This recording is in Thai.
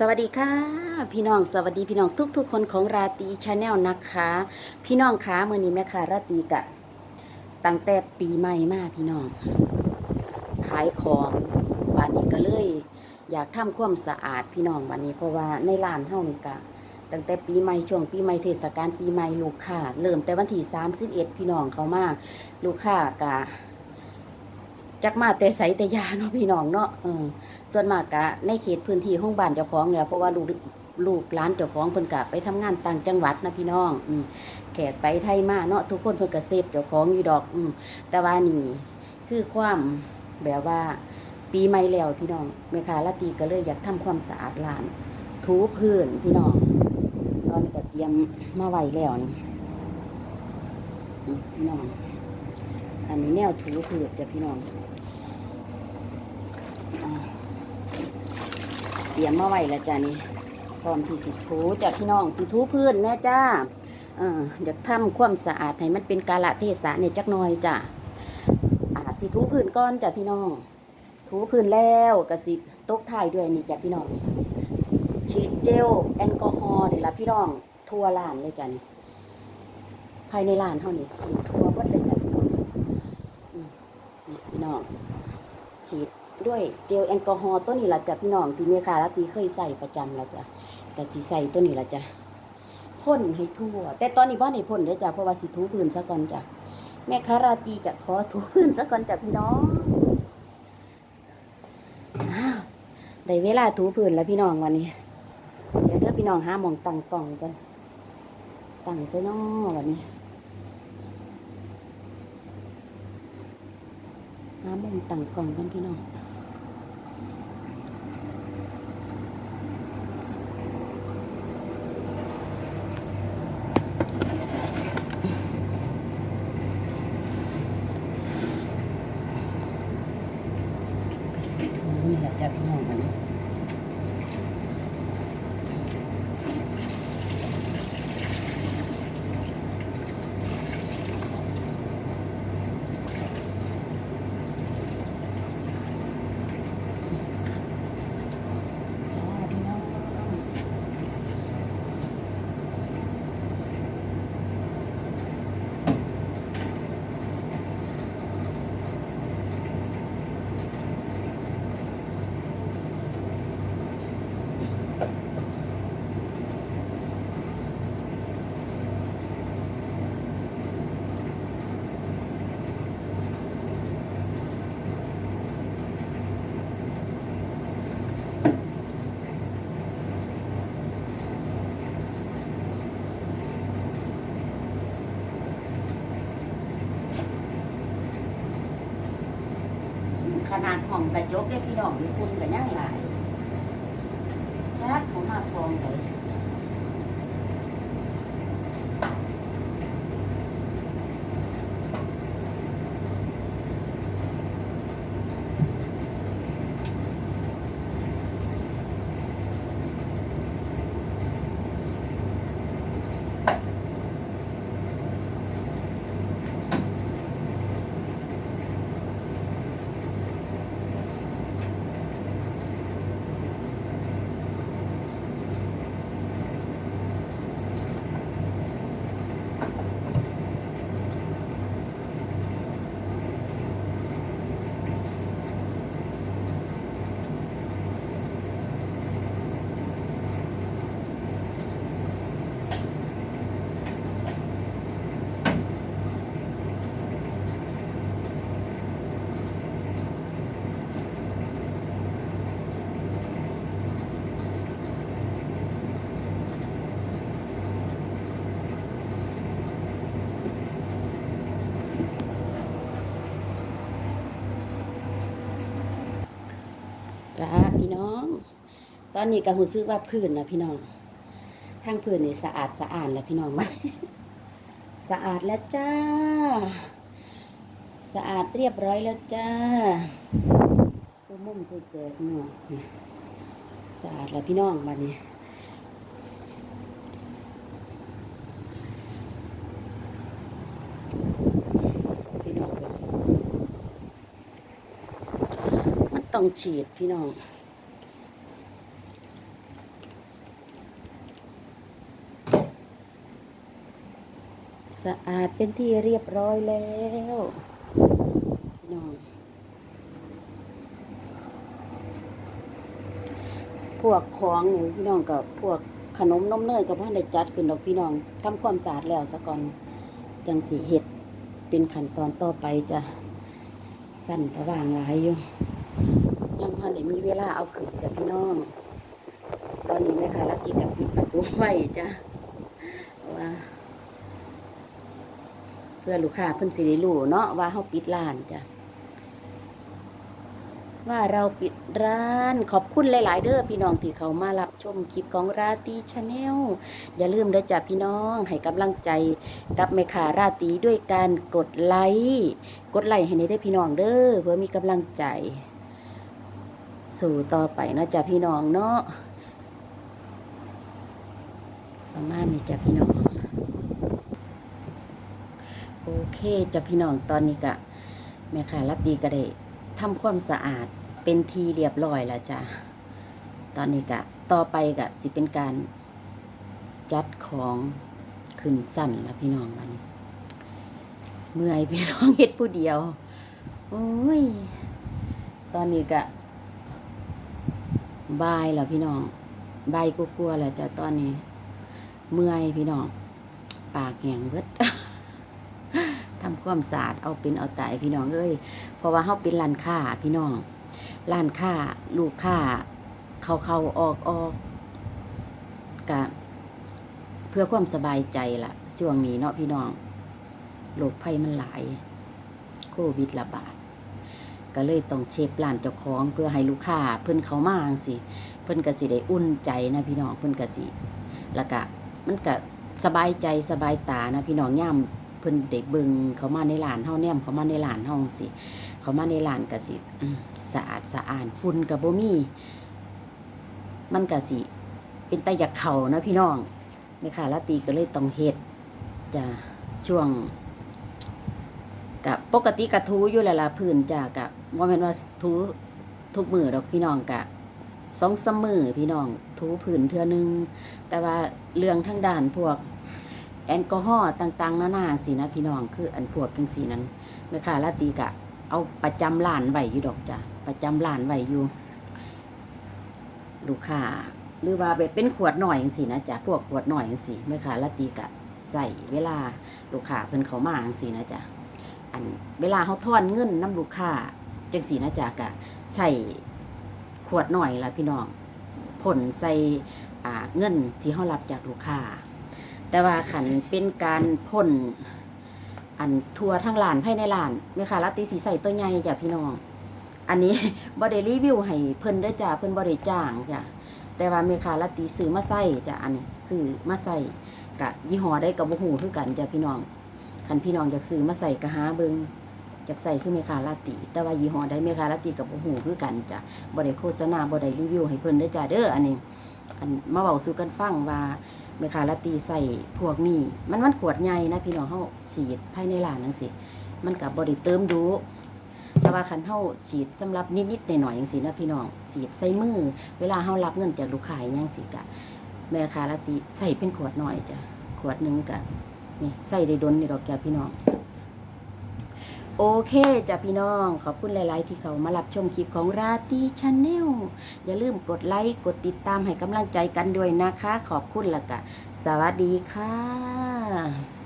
สวัสดีค่ะ พี่น้องสวัสดีพี่น้องทุก ๆ คนของราตีชาแนลนะคะ พี่น้องคะมื่อนี้แม่ค่ะราตีกะตั้งแต่ปีใหม่มาพี่น้อง ขายของวันนี้ก็เลย อยากทำความสะอาดพี่น้องวันนี้เพราะว่าในร้านเฮานี่กะตั้งแต่ปีใหม่ช่วงปีใหม่เทศกาลปีใหม่ลูกค้าเริ่มแต่วันที่31พี่น้องเขามาลูกค้ากะ จักมาแต่ใสแต่ยาเนาะพี่น้องเนาะเออส่วนมากกะในเขตพื้นที่ห้องบ้านเจ้าของเนี่ยเพราะว่าลูกลูกหลานเจ้าของเพิ่นกะไปทำงานต่างจังหวัดนะพี่น้องอืมแขกไปไทยมาเนาะทุกคนเพิ่นก็เซฟเจ้าของอยู่ดอกอืมแต่ว่านี่คือความแบบว่า ปีใหม่แล้วพี่น้องแม่ค้าละตีก็เลยอยากทำความสะอาดร้าน ถูพื้นพี่น้อง ตอนนี้ก็เตรียมมาไว้แล้วนี่พี่น้อง อันนี้แนวถูพื้นจ้ะพี่น้องเตรียมมาไว้แล้วจ้ะนี่พร้อมที่สิถูจาพี่น้องสิถูพื้นแน่จ้าเอออยากทำความสะอาดให้มันเป็นกาละเทศะเนี่ยจักหน่อยจ้ะอ่าสิถูพื้นก้อนจ้ะพี่น้อง ถูพื้นแล้วก็สิตกท้ายด้วยนี่จ้ะพี่น้องฉีดเจลแอลกอฮอล์นี่ละพี่น้อง ทั่วร้านเลยจ้ะนี่ภายในร้านเท่านี้ฉีทั่วหมดเลยจ้ะ น้องฉีดด้วยเจลแอลกอฮอล์ตัวนี้ละจ้ะพี่น้องที่เมคาลาตีเคยใส่ประจำแล้วจ้ะแต่สีใส่ตัวนี้ละจ้ะพ่นให้ทั่ว แต่ตอนนี้ว่าในพ่นเด้จ้ะเพราะว่าสิถูพื้นซะก่อนจ้ะแม่คาราตีจะขอถูพื้นซะก่อนจ้ะพี่น้องอ้าวได้เวลาถูพื้นแล้วพี่น้องวันนี้ เดี๋ยวเด้อพี่น้องห้ามองตังกล่องกันตังซะน้อวันนี้ามุมต่างกล่องกันพี่น้องก็สีถูนี่แหละจ้ะพี่น้องมันจ้าพี่น้องข นาดห้องกระจกเรียกพี่น้องมีฝุ่นกันยังหลายชัดเขามาฟองเลย จ้า พี่น้อง ตอนนี้ก็หูซื้อว่าพื้นนะพี่น้องทางพื้นนี่สะอาดสะอาดแล้วพี่น้องมันสะอาดแล้วจ้า สะอาดเรียบร้อยแล้วจ้าสูมุ่มสู้เจอพี่น้องสะอาดแล้วพี่น้องบัดนี้พี่น้องเบิ่งมันต้องฉีดพี่น้อง สะอาดเป็นที่เรียบร้อยแล้วพี่น้องพวกของนี่พี่น้องกับพวกขนมนมเนยกับพ่อได้จัดขึ้นดอกพี่น้องทำความสะอาดแล้วซะก่อนจังสีเห็ดเป็นขั้นตอนต่อไปจะสั่นระว่างหลายอยู่ยังพอได้มีเวลาเอาขึ้นจ้ะพี่น้อง ตอนนี้แม่ค้าลักกี้กับปิดประตูไว้จ้ะเพราว่า พื่อลูกค้าเพิ่นสิได้รู้เนาะว่าเฮาปิดร้านจ้ะว่าเราปิดร้านขอบคุณหลาย ๆ เด้อพี่น้องที่เขามารับชมคลิปของราตีชาแนลอย่าลืมเด้อจ้ะพี่น้องให้กำลังใจกับแม่ค้าราตีด้วยการกดไลค์กดไลค์ให้ในเด้พี่น้องเด้อเพื่อมีกำลังใจ สู่ต่อไปเนาะจ้ะพี่น้องเนาะประมาณนี้จ้ะพี่น้อง โอเคจะพี่น้องตอนนี้กะแม่ค้าราตรีก็ได้ทำความสะอาดเป็นทีเรียบร้อยแล้วจ้ะตอนนี้กะต่อไปกะสิเป็นการจัดของขึ้นสั้นแล้วพี่น้องวันนี้ เมื่อยพี่น้องเฮ็ดผู้เดียวโอ้ยตอนนี้กะบายแล้วพี่น้องบายกลัวๆแล้วจ้ะตอนนี้ เมื่อยพี่น้อง ปากแห้งเบิด ทำความสะอาดเอาเป็นเอาตายพี่น้องเอ้ยเพราะว่าเขาเป็นร้านค้าพี่น้องร้านค้าลูกค้าเขาเขาออกออกกะเพื่อความสบายใจละช่วงนี้เนาะพี่น้องโรคภัยมันหลาย โควิดระบาด ก็เลยต้องเชฟร้านเจ้าของเพื่อให้ลูกค้าเพิ่นเขามาจังสิเพิ่นก็สิได้อุ่นใจนะพี่น้องเพิ่นก็สิแล้วก็มันก็สบายใจสบายตานะพี่น้องย่ำ เพิ่นได้เบิงเขามาในร้านเฮาแนมเขามาในร้านเฮาจั่งสิเขามาในร้านก็สิสะอาดสะอาดฝุ่นก็บ่มี มันก็สิ เป็นตาอยากเข้านะพี่น้องแม่ค้าลาตรีก็เลยต้องเฮ็ดจ้ะช่วงกับปกติก็ทูอยู่แล้วล่ะพื้นจ้ะกะบ่าแม่นว่าทูทุกมือดอกพี่น้องกะสองสมือพี่น้องทูพื้นเทือนึง แต่ว่าเรื่องทางด้านพวก แอลกอฮอล์ต่างๆนานาสินะพี่น้องคืออันพวกจังสีนั้นแม่ค้าลาตีกะ เอาประจำร้านไว้อยู่ดอกจ้ะประจำร้านไว้อยู่ลูกค้าหรือว่าแบบเป็นขวดหน่อยจังสีนะจ้ะพวกขวดหน่อยจังสีแม่ค้าลาตีกะใส่เวลาลูกค้าเพิ่นเขามาจังสีนะจ้ะอันเวลาเขาทอนเงินน้ำลูกค้าจังสีนะจ้ะกะใช้ขวดหน่อยละพี่น้องผลใส่เงินที่เขารับจากลูกค้า แต่ว่าขันเป็นการพ่นอันทัวทั้งหลานภายในหลานแม่ค้าลาตีสีใส่ตัวใหญ่จ้ะพี่น้อง อันนี้บอดรีวิวให้เพิ่นได้จ้ะเพิ่นบอดจ้างจ้ะแต่ว่าแม่ค้าลาตีซื้อมาใส่จ้ะอันนี้ซื้อมาใส่กะยี่ห้อได้กับบ่ฮู้คือกันจ้ะพี่น้องคันพี่น้องอยากซื้อมาใส่ก็หาเบิงอยากใส่คือแม่ค้าลาตีแต่ว่ายี่ห้อใดแม่ค้าลาตีกับบ่ฮู้คือกันจ้ะบ่ได้โฆษณาบ่ได้รีวิวให้เพิ่นได้จ้ะเด้ออันนี้อันมาเว้าสู่กันฟังว่า เมคาลาตีใส่พวกนี้ มันมันขวดใหญ่นะพี่น้องเฮาฉีดภายในร้านจังซี่มันกับบริเติมดูแต่ว่าคันเฮาฉีดสำหรับนิดๆหน่อยๆอย่างสินะพี่น้องฉีดใส่มือ เวลาเฮารับเงินจากลูกค้าอย่างสิกะเมคาลาตีใส่เป็นขวดหน่อยจ้ะขวดหนึ่งกะนี่ใส่ได้ดนนี่ดอกแก้วพี่น้อง โอเคจ้ะพี่น้อง ขอบคุณหลาย ๆ ที่เขามารับชมคลิปของราตีชาแนลอย่าลืมกดไลค์กดติดตามให้กำลังใจกันด้วยนะคะ ขอบคุณละกะสวัสดีค่ะ